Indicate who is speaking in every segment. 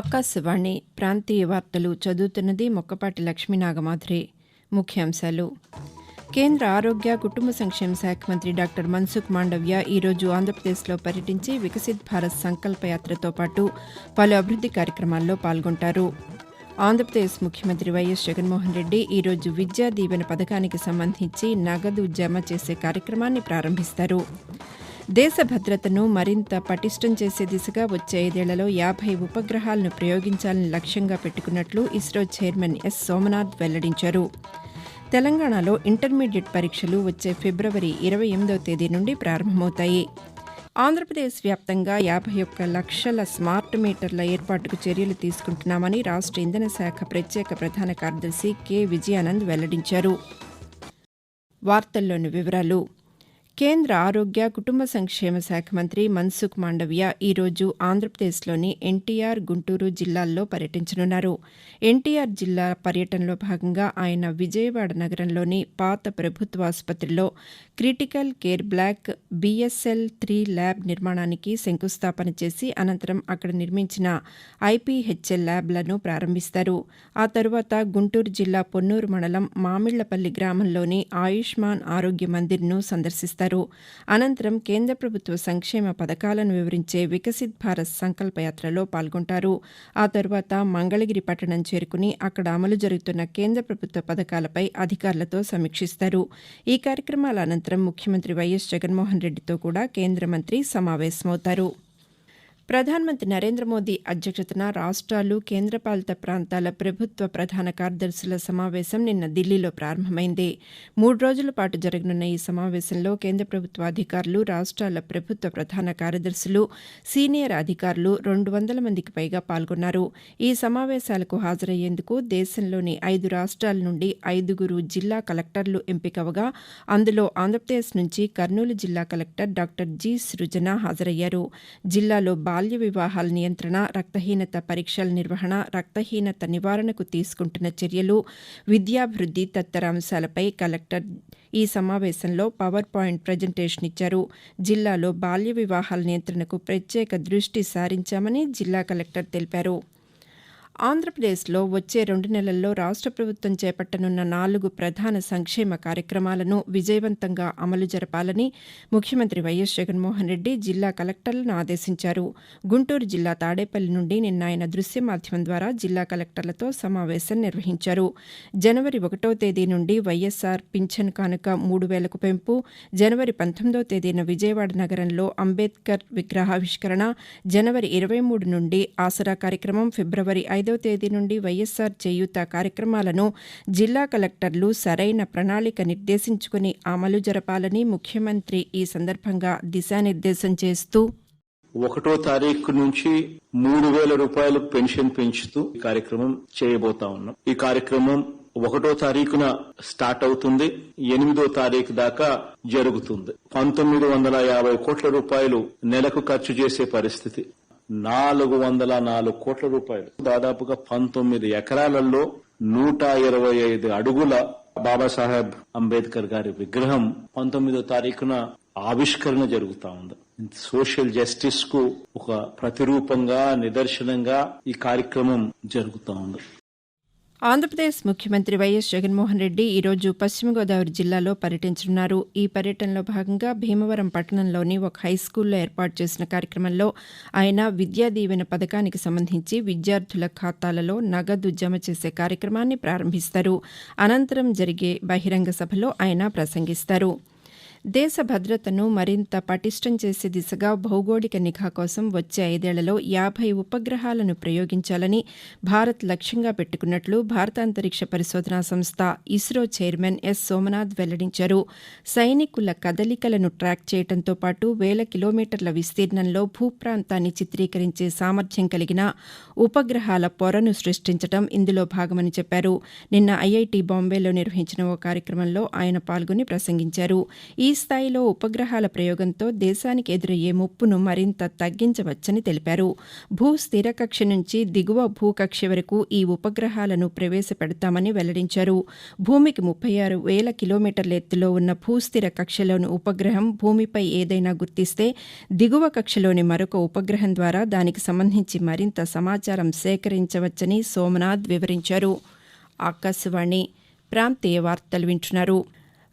Speaker 1: ఆకాశవాణి ప్రాంతీయ వార్తలు చదువుతున్నది మొక్కపాటి లక్ష్మీనాగమాధురి ముఖ్యాంశాలు. కేంద్ర ఆరోగ్య కుటుంబ సంక్షేమ శాఖ మంత్రి డాక్టర్ మన్సుఖ్ మాండవ్య ఈరోజు ఆంధ్రప్రదేశ్లో పర్యటించి వికసిత్ భారత్ సంకల్ప యాత్రతో పాటు పలు అభివృద్ది కార్యక్రమాల్లో పాల్గొంటారు. ఆంధ్రప్రదేశ్ ముఖ్యమంత్రి వైఎస్ జగన్మోహన్ రెడ్డి ఈరోజు విద్యా దీవెన పథకానికి సంబంధించి నగదు జమ చేసే కార్యక్రమాన్ని ప్రారంభిస్తారు. దేశ భద్రతను మరింత పటిష్టం చేసే దిశగా వచ్చే ఐదేళ్ళలో యాభై ఉపగ్రహాలను ప్రయోగించాలని లక్ష్యంగా పెట్టుకున్నట్లు ఇస్రో చైర్మన్ ఎస్. సోమనాథ్ వెల్లడించారు. తెలంగాణలో ఇంటర్మీడియట్ పరీక్షలు వచ్చే ఫిబ్రవరి ఇరవై ఎనిమిదవ తేదీ నుండి ప్రారంభమవుతాయి. ఆంధ్రప్రదేశ్ వ్యాప్తంగా యాభై ఒక్క లక్షల స్మార్ట్ మీటర్ల ఏర్పాటుకు చర్యలు తీసుకుంటున్నామని రాష్ట్ర ఇంధన శాఖ ప్రత్యేక ప్రధాన కార్యదర్శి కె. విజయానంద్ వెల్లడించారు. వార్తల్లోని వివరాలు. కేంద్ర ఆరోగ్య కుటుంబ సంక్షేమ శాఖ మంత్రి మన్సుఖ్ మాండవ్య ఈరోజు ఆంధ్రప్రదేశ్లోని ఎన్టీఆర్ గుంటూరు జిల్లాల్లో పర్యటించనున్నారు. ఎన్టీఆర్ జిల్లా పర్యటనలో భాగంగా ఆయన విజయవాడ నగరంలోని పాత ప్రభుత్వ ఆసుపత్రిలో critical care block BSL three lab నిర్మాణానికి శంకుస్థాపన చేసి అనంతరం అక్కడ నిర్మించిన ఐపీహెచ్ఎల్ ల్యాబ్లను ప్రారంభిస్తారు. ఆ తరువాత గుంటూరు జిల్లా పొన్నూరు మండలం మామిళ్ళపల్లి గ్రామంలోని ఆయుష్మాన్ ఆరోగ్య మందిర్ను సందర్శిస్తారు. అనంతరం కేంద్ర ప్రభుత్వ సంక్షేమ పథకాలను వివరించే వికసిత్ భారత్ సంకల్ప యాత్రలో పాల్గొంటారు. ఆ తర్వాత మంగళగిరి పట్టణం చేరుకుని అక్కడ అమలు జరుగుతున్న కేంద్ర ప్రభుత్వ పథకాలపై అధికారులతో సమీక్షిస్తారు. ఈ కార్యక్రమాల అనంతరం ముఖ్యమంత్రి వైఎస్ జగన్మోహన్ రెడ్డితో కూడా కేంద్ర మంత్రి సమావేశమవుతారు. ప్రధానమంత్రి నరేంద్ర మోదీ అధ్యక్షతన రాష్ట్రాలు కేంద్రపాలిత ప్రాంతాల ప్రభుత్వ ప్రధాన కార్యదర్శుల సమావేశం నిన్న ఢిల్లీలో ప్రారంభమైంది. మూడు రోజుల పాటు జరగనున్న ఈ సమావేశంలో కేంద్ర ప్రభుత్వ అధికారులు రాష్ట్రాల ప్రభుత్వ ప్రధాన కార్యదర్శులు సీనియర్ అధికారులు రెండు వందల మందికి పైగా పాల్గొన్నారు. ఈ సమావేశాలకు హాజరయ్యేందుకు దేశంలోని ఐదు రాష్ట్రాల నుండి ఐదుగురు జిల్లా కలెక్టర్లు ఎంపికవగా అందులో ఆంధ్రప్రదేశ్ నుంచి కర్నూలు జిల్లా కలెక్టర్ డాక్టర్ జి. సృజన హాజరయ్యారు. జిల్లాలో బాల్య వివాహాల నియంత్రణ రక్తహీనత పరీక్షల నిర్వహణ రక్తహీనత నివారణకు తీసుకుంటున్న చర్యలు విద్యాభివృద్ది తదితర అంశాలపై కలెక్టర్ ఈ సమావేశంలో పవర్ పాయింట్ ప్రజెంటేషన్ ఇచ్చారు. జిల్లాలో బాల్య వివాహాల నియంత్రణకు ప్రత్యేక దృష్టి సారించామని జిల్లా కలెక్టర్ తెలిపారు. ఆంధ్రప్రదేశ్లో వచ్చే రెండు నెలల్లో రాష్ట్ర ప్రభుత్వం చేపట్టనున్న నాలుగు ప్రధాన సంక్షేమ కార్యక్రమాలను విజయవంతంగా అమలు జరపాలని ముఖ్యమంత్రి వైఎస్ జగన్మోహన్ రెడ్డి జిల్లా కలెక్టర్లను ఆదేశించారు. గుంటూరు జిల్లా తాడేపల్లి నుండి నిన్న ఆయన దృశ్య మాధ్యమం ద్వారా జిల్లా కలెక్టర్లతో సమావేశం నిర్వహించారు. జనవరి ఒకటో తేదీ నుండి వైఎస్ఆర్ పింఛన్ కానుక మూడు వేలకు పెంపు జనవరి పంతొమ్మిదో తేదీన విజయవాడ నగరంలో అంబేద్కర్ విగ్రహావిష్కరణ జనవరి ఇరవై మూడు నుండి ఆసరా కార్యక్రమం ఫిబ్రవరి ఐదో తేదీ నుండి వైఎస్సార్ చేయూత కార్యక్రమాలను జిల్లా కలెక్టర్లు సరైన ప్రణాళిక నిర్దేశించుకుని అమలు జరపాలని ముఖ్యమంత్రి ఈ సందర్భంగా దిశానిర్దేశం చేస్తూ
Speaker 2: ఒకటో తారీఖు నుంచి మూడు వేల రూపాయలు పెన్షన్ పెంచుతూ ఈ కార్యక్రమం చేయబోతా ఉన్నాం. ఈ కార్యక్రమం ఒకటో తారీఖున స్టార్ట్ అవుతుంది. ఎనిమిదో తారీఖు దాకా జరుగుతుంది. పంతొమ్మిది వందల యాభై కోట్ల రూపాయలు నెలకు ఖర్చు చేసే పరిస్థితి. నాలుగు వందల నాలుగు కోట్ల రూపాయలు. దాదాపుగా పంతొమ్మిది ఎకరాలలో నూట ఇరవై ఐదు అడుగుల బాబాసాహెబ్ అంబేద్కర్ గారి విగ్రహం పంతొమ్మిదో తారీఖున ఆవిష్కరణ జరుగుతా ఉంది. సోషల్ జస్టిస్కు ఒక ప్రతిరూపంగా నిదర్శనంగా ఈ కార్యక్రమం జరుగుతా ఉంది.
Speaker 1: ఆంధ్రప్రదేశ్ ముఖ్యమంత్రి వైఎస్ జగన్మోహన్ రెడ్డి ఈరోజు పశ్చిమ గోదావరి జిల్లాలో పర్యటించనున్నారు. ఈ పర్యటనలో భాగంగా భీమవరం పట్టణంలోని ఒక హైస్కూల్లో ఏర్పాటు చేసిన కార్యక్రమంలో ఆయన విద్యా దీవెన పథకానికి సంబంధించి విద్యార్థుల ఖాతాలలో నగదు జమ చేసే కార్యక్రమాన్ని ప్రారంభిస్తారు. అనంతరం జరిగే బహిరంగ సభలో ఆయన ప్రసంగిస్తారు. దేశ భద్రతను మరింత పటిష్టం చేసే దిశగా భౌగోళిక నిఘా కోసం వచ్చే ఐదేళ్ళలో యాభై ఉపగ్రహాలను ప్రయోగించాలని భారత్ లక్ష్యంగా పెట్టుకున్నట్లు భారత అంతరిక్ష పరిశోధనా సంస్థ ఇస్రో చైర్మన్ ఎస్. సోమనాథ్ వెల్లడించారు. సైనికుల కదలికలను ట్రాక్ చేయడంతో పాటు వేల కిలోమీటర్ల విస్తీర్ణంలో భూప్రాంతాన్ని చిత్రీకరించే సామర్థ్యం కలిగిన ఉపగ్రహాల పొరను సృష్టించడం ఇందులో భాగమని చెప్పారు. నిన్న ఐఐటి బాంబేలో నిర్వహించిన ఓ కార్యక్రమంలో ఆయన పాల్గొని ప్రసంగించారు. ఈ స్థాయిలో ఉపగ్రహాల ప్రయోగంతో దేశానికి ఎదురయ్యే ముప్పును మరింత తగ్గించవచ్చని తెలిపారు. భూ స్థిర కక్ష నుంచి దిగువ భూకక్ష వరకు ఈ ఉపగ్రహాలను ప్రవేశపెడతామని వెల్లడించారు. భూమికి ముప్పై ఆరు వేల కిలోమీటర్ల ఎత్తులో ఉన్న భూస్థిర కక్షలోని ఉపగ్రహం భూమిపై ఏదైనా గుర్తిస్తే దిగువ కక్షలోని మరొక ఉపగ్రహం ద్వారా దానికి సంబంధించి మరింత సమాచారం సేకరించవచ్చని సోమనాథ్ వివరించారు. ఆకాశవాణి ప్రాంతీయ వార్తలు వింటున్నారు.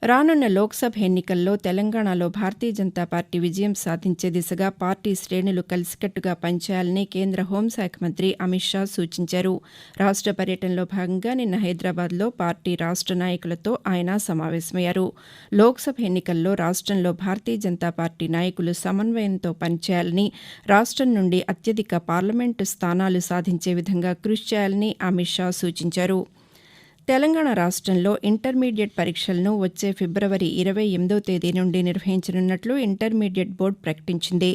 Speaker 1: రానున్న లోక్సభ ఎన్నికల్లో తెలంగాణలో భారతీయ జనతా పార్టీ విజయం సాధించే దిశగా పార్టీ శ్రేణులు కలిసికట్టుగా పనిచేయాలని కేంద్ర హోంశాఖ మంత్రి అమిత్ షా సూచించారు. రాష్ట పర్యటనలో భాగంగా నిన్న హైదరాబాద్లో పార్టీ రాష్ట నాయకులతో ఆయన సమావేశమయ్యారు. లోక్సభ ఎన్నికల్లో రాష్టంలో భారతీయ జనతా పార్టీ నాయకులు సమన్వయంతో పనిచేయాలని రాష్టం నుండి అత్యధిక పార్లమెంటు స్థానాలు సాధించే విధంగా కృషి చేయాలని అమిత్ షా సూచించారు. తెలంగాణ రాష్ట్రంలో ఇంటర్మీడియట్ పరీక్షలను వచ్చే ఫిబ్రవరి ఇరవై ఎనిమిదో తేదీ నుండి నిర్వహించనున్నట్లు ఇంటర్మీడియట్ బోర్డు ప్రకటించింది.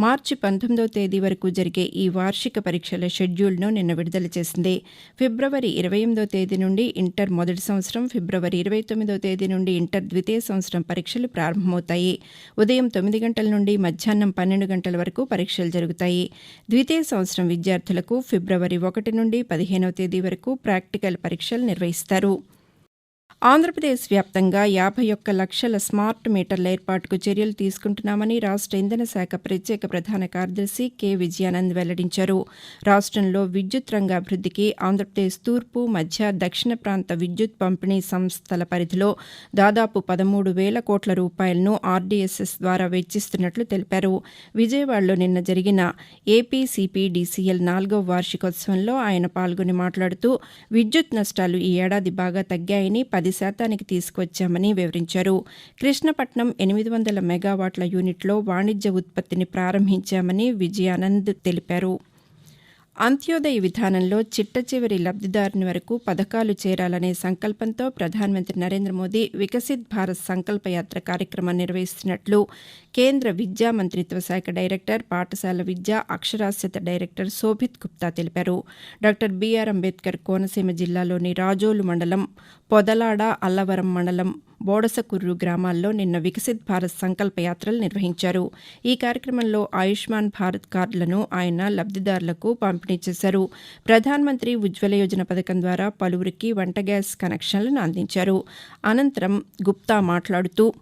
Speaker 1: మార్చి పంతొమ్మిదో తేదీ వరకు జరిగే ఈ వార్షిక పరీక్షల షెడ్యూల్ను నిన్న విడుదల చేసింది. ఫిబ్రవరి ఇరవై ఎనిమిదో తేదీ నుండి ఇంటర్ మొదటి సంవత్సరం ఫిబ్రవరి ఇరవై తొమ్మిదో తేదీ నుండి ఇంటర్ ద్వితీయ సంవత్సరం పరీక్షలు ప్రారంభమవుతాయి. ఉదయం తొమ్మిది గంటల నుండి మధ్యాహ్నం పన్నెండు గంటల వరకు పరీక్షలు జరుగుతాయి. ద్వితీయ సంవత్సరం విద్యార్థులకు ఫిబ్రవరి ఒకటి నుండి పదిహేనవ తేదీ వరకు ప్రాక్టికల్ పరీక్షలు నిర్వహిస్తారు. ఆంధ్రప్రదేశ్ వ్యాప్తంగా యాభై ఒక్క లక్షల స్మార్ట్ మీటర్ల ఏర్పాటుకు చర్యలు తీసుకుంటున్నామని రాష్ట ఇంధన శాఖ ప్రత్యేక ప్రధాన కార్యదర్శి కె విజయానంద్ వెల్లడించారు. రాష్టంలో విద్యుత్ రంగ అభివృద్దికి ఆంధ్రప్రదేశ్ తూర్పు మధ్య దక్షిణ ప్రాంత విద్యుత్ పంపిణీ సంస్థల పరిధిలో దాదాపు పదమూడు వేల కోట్ల రూపాయలను ఆర్డీఎస్ఎస్ ద్వారా వెచ్చిస్తున్నట్లు తెలిపారు. విజయవాడలో నిన్న జరిగిన ఏపీసీపీడీసీఎల్ నాలుగో వార్షికోత్సవంలో ఆయన పాల్గొని మాట్లాడుతూ విద్యుత్ నష్టాలు ఈ ఏడాది బాగా తగ్గాయని పది శాతానికి తీసుకొచ్చామని వివరించారు. కృష్ణపట్నం ఎనిమిది వందల మెగావాట్ల యూనిట్లో వాణిజ్య ఉత్పత్తిని ప్రారంభించామని విజయానంద్ తెలిపారు. అంత్యోదయ విధానంలో చిట్ట చివరి లబ్దిదారుని వరకు పథకాలు చేరాలనే సంకల్పంతో ప్రధానమంత్రి నరేంద్ర మోదీ వికసిత్ భారత్ సంకల్ప యాత్ర కార్యక్రమం నిర్వహిస్తున్నట్లు కేంద్ర విద్యా మంత్రిత్వ శాఖ డైరెక్టర్ పాఠశాల విద్య అక్షరాస్యత డైరెక్టర్ శోభిత్ గుప్తా తెలిపారు. డాక్టర్ బీఆర్ అంబేద్కర్ కోనసీమ జిల్లాలోని రాజోలు మండలం పొదలాడ అల్లవరం మండలం బోడసకుర్రు గ్రామాల్లో నిన్న వికసిత్ భారత్ సంకల్ప యాత్రలు నిర్వహించారు. ఈ కార్యక్రమంలో ఆయుష్మాన్ భారత్ కార్డులను ఆయన లబ్దిదారులకు పంపిణీ చేశారు. ప్రధానమంత్రి ఉజ్వల యోజన పథకం ద్వారా పలువురికి వంట గ్యాస్ కనెక్షన్లను అందించారు. అనంతరం గుప్తా మాట్లాడుతూ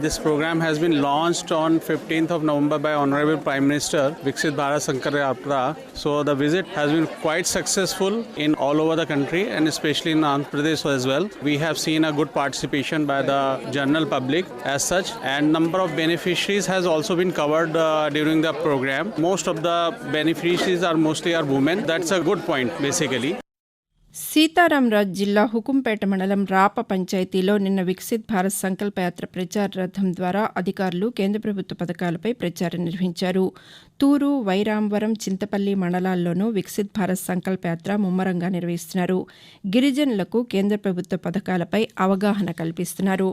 Speaker 3: This program has been launched on 15th of November by Honorable Prime Minister Viksit Bharat Sankar. So the visit has been quite successful in all over the country and especially in Andhra Pradesh as well. We have seen a good participation by the general public as such and number of beneficiaries has also been covered uh, during the program. Most of the beneficiaries are mostly are women. That's a good point basically.
Speaker 1: Sitaramaraju జిల్లా హుకుంపేట మండలం రాప పంచాయతీలో నిన్న వికసిత్ భారత్ సంకల్పయాత్ర ప్రచార రథం ద్వారా అధికారులు కేంద్ర ప్రభుత్వ పథకాలపై ప్రచారం నిర్వహించారు. తూరు వైరాంవరం చింతపల్లి మండలాల్లోనూ వికసిత్ భారత్ సంకల్పయాత్ర ముమ్మరంగా నిర్వహిస్తున్నారు. గిరిజనులకు కేంద్ర ప్రభుత్వ పథకాలపై అవగాహన కల్పిస్తున్నారు.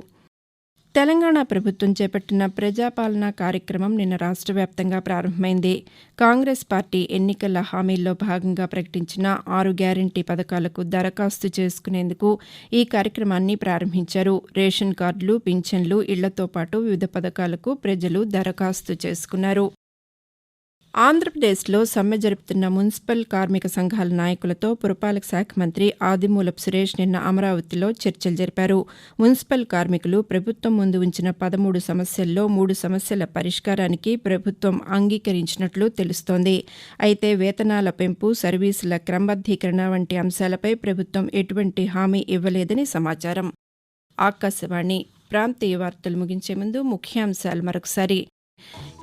Speaker 1: తెలంగాణ ప్రభుత్వం చేపట్టిన ప్రజాపాలన కార్యక్రమం నిన్న రాష్ట్ర వ్యాప్తంగా ప్రారంభమైంది. కాంగ్రెస్ పార్టీ ఎన్నికల హామీల్లో భాగంగా ప్రకటించిన ఆరు గ్యారంటీ పథకాలకు దరఖాస్తు చేసుకునేందుకు ఈ కార్యక్రమాన్ని ప్రారంభించారు. రేషన్ కార్డులు పింఛన్లు ఇళ్ళతో పాటు వివిధ పథకాలకు ప్రజలు దరఖాస్తు చేసుకున్నారు. ఆంధ్రప్రదేశ్లో సమ్మె జరుపుతున్న మున్సిపల్ కార్మిక సంఘాల నాయకులతో పురపాలక శాఖ మంత్రి ఆదిమూలపు సురేష్ నిన్న అమరావతిలో చర్చలు జరిపారు. మున్సిపల్ కార్మికులు ప్రభుత్వం ముందు ఉంచిన పదమూడు సమస్యల్లో మూడు సమస్యల పరిష్కారానికి ప్రభుత్వం అంగీకరించినట్లు తెలుస్తోంది. అయితే వేతనాల పెంపు సర్వీసుల క్రమబద్దీకరణ వంటి అంశాలపై ప్రభుత్వం ఎటువంటి హామీ ఇవ్వలేదని సమాచారం. ఆకాశవాణి ప్రాంతీయ వార్తలు ముగించే ముందు ముఖ్యాంశాలు మరొకసారి.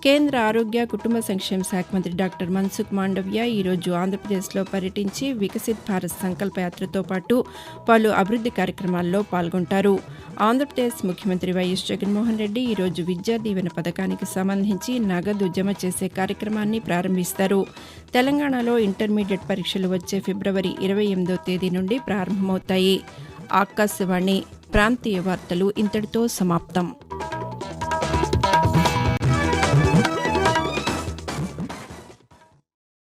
Speaker 1: కేంద్ర ఆరోగ్య కుటుంబ సంక్షేమ శాఖ మంత్రి డాక్టర్ మన్సుఖ్ మాండవ్య ఈరోజు ఆంధ్రప్రదేశ్లో పర్యటించి వికసిత్ భారత్ సంకల్ప యాత్రతో పాటు పలు అభివృద్ది కార్యక్రమాల్లో పాల్గొంటారు. ఆంధ్రప్రదేశ్ ముఖ్యమంత్రి వైఎస్ జగన్మోహన్ రెడ్డి ఈరోజు విద్యా దీవెన పథకానికి సంబంధించి నగదు జమ చేసే కార్యక్రమాన్ని ప్రారంభిస్తారు. తెలంగాణలో ఇంటర్మీడియట్ పరీక్షలు వచ్చే ఫిబ్రవరి ఇరవై ఎనిమిదో తేదీ నుండి ప్రారంభమవుతాయి. ఆకాశవాణి ప్రాంతీయ వార్తలు ఇంతటితో సమాప్తం.